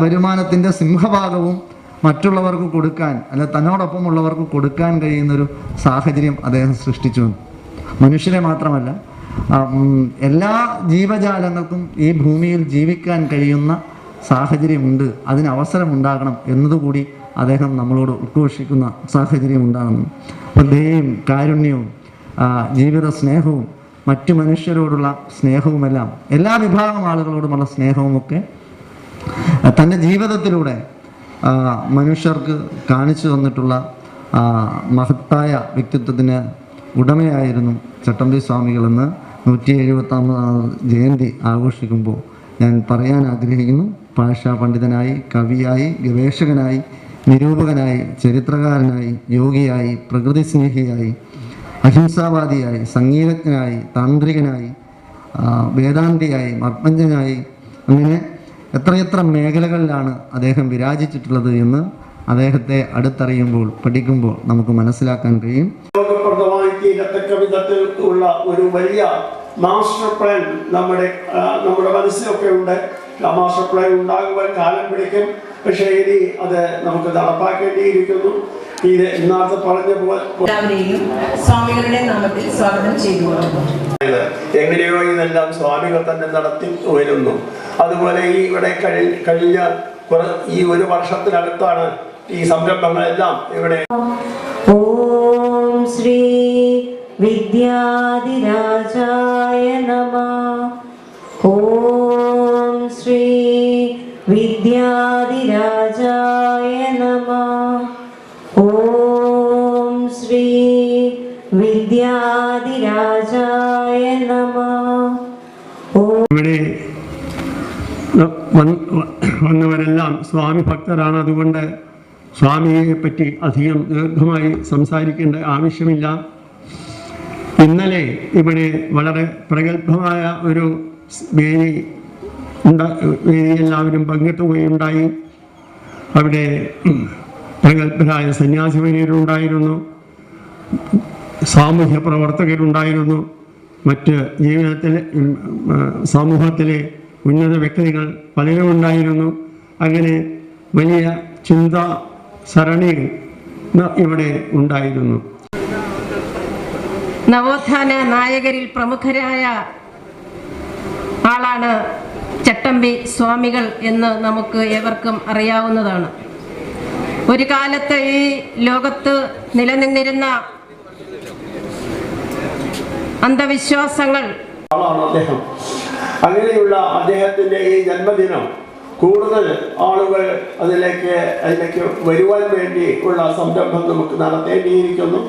സമ്പത്തിന്റെ സിംഹഭാഗവും മറ്റുള്ളവർക്ക് കൊടുക്കാൻ അല്ലെ തന്നോടൊപ്പം ഉള്ളവർക്ക് കൊടുക്കാൻ കഴിയുന്നൊരു സാഹചര്യം അദ്ദേഹം സൃഷ്ടിച്ചു. മനുഷ്യരെ മാത്രമല്ല എല്ലാ ജീവജാലങ്ങൾക്കും ഈ ഭൂമിയിൽ ജീവിക്കാൻ കഴിയുന്ന സാഹചര്യമുണ്ട്. അതിന് അവസരമുണ്ടാകണം എന്നതുകൂടി അദ്ദേഹം നമ്മളോട് ഉദ്ഘോഷിക്കുന്ന സാഹചര്യം ഉണ്ടാകുന്നു അപ്പോൾ ദയയും കാരുണ്യവും ജീവിത സ്നേഹവും മറ്റു മനുഷ്യരോടുള്ള സ്നേഹവുമെല്ലാം എല്ലാ വിഭാഗം ആളുകളോടുമുള്ള സ്നേഹവുമൊക്കെ തന്റെ ജീവിതത്തിലൂടെ മനുഷ്യർക്ക് കാണിച്ചു തന്നിട്ടുള്ള മഹത്തായ വ്യക്തിത്വത്തിന് ഉടമയായിരുന്നു ചട്ടമ്പി സ്വാമികളെന്ന് നൂറ്റി എഴുപത്താമത് ജയന്തി ആഘോഷിക്കുമ്പോൾ ഞാൻ പറയാൻ ആഗ്രഹിക്കുന്നു. ഭാഷാ പണ്ഡിതനായി കവിയായി ഗവേഷകനായി നിരൂപകനായി ചരിത്രകാരനായി യോഗിയായി പ്രകൃതി സ്നേഹിയായി അഹിംസാവാദിയായി സംഗീതജ്ഞനായി താന്ത്രികനായി വേദാന്തിയായി മർമ്മജ്ഞനായി അങ്ങനെ എത്രയെത്ര മേഖലകളിലാണ് അദ്ദേഹം വിരാജിച്ചിട്ടുള്ളത് എന്ന് അദ്ദേഹത്തെ അടുത്തറിയുമ്പോൾ പഠിക്കുമ്പോൾ നമുക്ക് മനസ്സിലാക്കാൻ കഴിയും. തീരത്തക്ക വിധത്തിൽ ഉള്ള ഒരു വലിയ മാസ്റ്റർ പ്ലാൻ നമ്മുടെ നമ്മുടെ മനസ്സിലൊക്കെ ഉണ്ട്. ആ മാസ്റ്റർ പ്ലാൻ ഉണ്ടാകുവാൻ കാലം പിടിക്കും. പക്ഷേ ഇനി അത് നമുക്ക് നടപ്പാക്കേണ്ടിയിരിക്കുന്നു. ഇത് ഇന്നത്തെ പറഞ്ഞ പോലെ എല്ലാവരെയും സ്വാമികളുടെ നാമത്തിൽ സ്വാഗതം ഇത് എങ്ങനെയോ ഇതെല്ലാം സ്വാമികൾ തന്നെ നടത്തി വരുന്നു. അതുപോലെ ഈ ഇവിടെ കഴിഞ്ഞ കുറ ഈ ഒരു വർഷത്തിനടുത്താണ് ഈ സംരംഭങ്ങളെല്ലാം ഇവിടെ ഓം ശ്രീ വിദ്യാധിരാജായ നമ. ഓം ശ്രീ വിദ്യാധിരാജായ നമ. ഓം ശ്രീ വിദ്യാധിരാജായ നമ. ഇവിടെ വന്നവരെല്ലാം സ്വാമി ഭക്തരാണ്. അതുകൊണ്ട് സ്വാമിയെ പറ്റി അധികം ദീർഘമായി സംസാരിക്കേണ്ട ആവശ്യമില്ല. ഇന്നലെ ഇവിടെ വളരെ പ്രഗത്ഭമായ ഒരു വേദി വേദി എല്ലാവരും പങ്കെടുക്കുകയുണ്ടായി അവിടെ പ്രഗത്ഭരായ സന്യാസിവര്യരുണ്ടായിരുന്നു സാമൂഹ്യ പ്രവർത്തകരുണ്ടായിരുന്നു. മറ്റ് ജീവിതത്തിലെ സമൂഹത്തിലെ ഉന്നത വ്യക്തികൾ പലരും ഉണ്ടായിരുന്നു അങ്ങനെ വലിയ ചിന്താ സരണികൾ ഇവിടെ ഉണ്ടായിരുന്നു. നവോത്ഥാന നായകരിൽ പ്രമുഖരായ ആളാണ് ചട്ടമ്പി സ്വാമികൾ എന്ന് നമുക്ക് ഏവർക്കും അറിയാവുന്നതാണ്. ഒരു കാലത്ത് ഈ ലോകത്ത് നിലനിന്നിരുന്ന അന്ധവിശ്വാസങ്ങൾ ആളാണ് അദ്ദേഹം. അങ്ങനെയുള്ള അദ്ദേഹത്തിന്റെ ഈ ജന്മദിനം കൂടുതൽ ആളുകൾ അതിലേക്ക് അതിലേക്ക് വരുവാൻ വേണ്ടി ഉള്ള സംരംഭം നമുക്ക് നടത്തേണ്ടിയിരിക്കുന്നു.